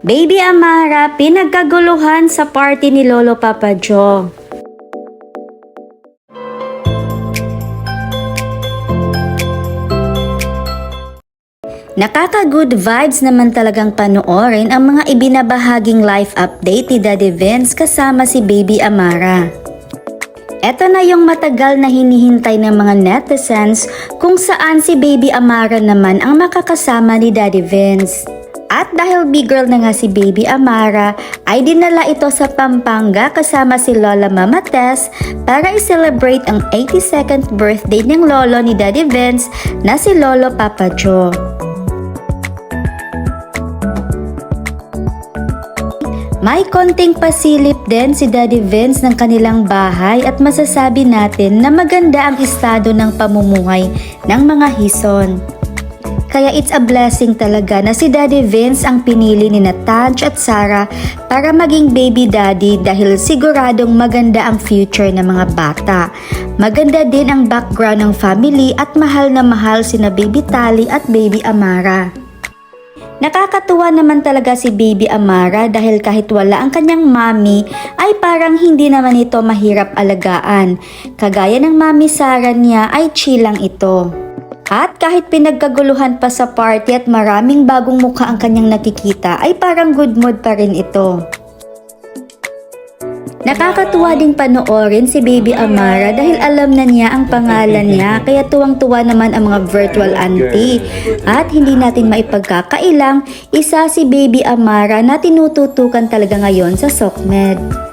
Baby Amara, pinagkaguluhan sa party ni Lolo Papa Joe. Nakaka-good vibes naman talagang panoorin ang mga ibinabahaging life update ni Daddy Vince kasama si Baby Amara. Ito na yung matagal na hinihintay ng mga netizens kung saan si Baby Amara naman ang makakasama ni Daddy Vince. At dahil big girl na nga si Baby Amara, ay dinala ito sa Pampanga kasama si Lola Mama Tess para i-celebrate ang 82nd birthday ng lolo ni Daddy Vince na si Lolo Papa Joe. May konting pasilip din si Daddy Vince ng kanilang bahay at masasabi natin na maganda ang estado ng pamumuhay ng mga hison. Kaya it's a blessing talaga na si Daddy Vince ang pinili ni Natanj at Sarah para maging baby daddy dahil siguradong maganda ang future ng mga bata. Maganda din ang background ng family at mahal na mahal sina Baby Tali at Baby Amara. Nakakatuwa naman talaga si Baby Amara dahil kahit wala ang kanyang mami ay parang hindi naman ito mahirap alagaan. Kagaya ng mami Sara niya ay chilang ito. At kahit pinagkaguluhan pa sa party at maraming bagong mukha ang kanyang nakikita ay parang good mood pa rin ito. Nakakatuwa ding panoorin si Baby Amara dahil alam na niya ang pangalan niya kaya tuwang-tuwa naman ang mga virtual auntie. At hindi natin maipagkakailang, isa si Baby Amara na tinututukan talaga ngayon sa SOCMED.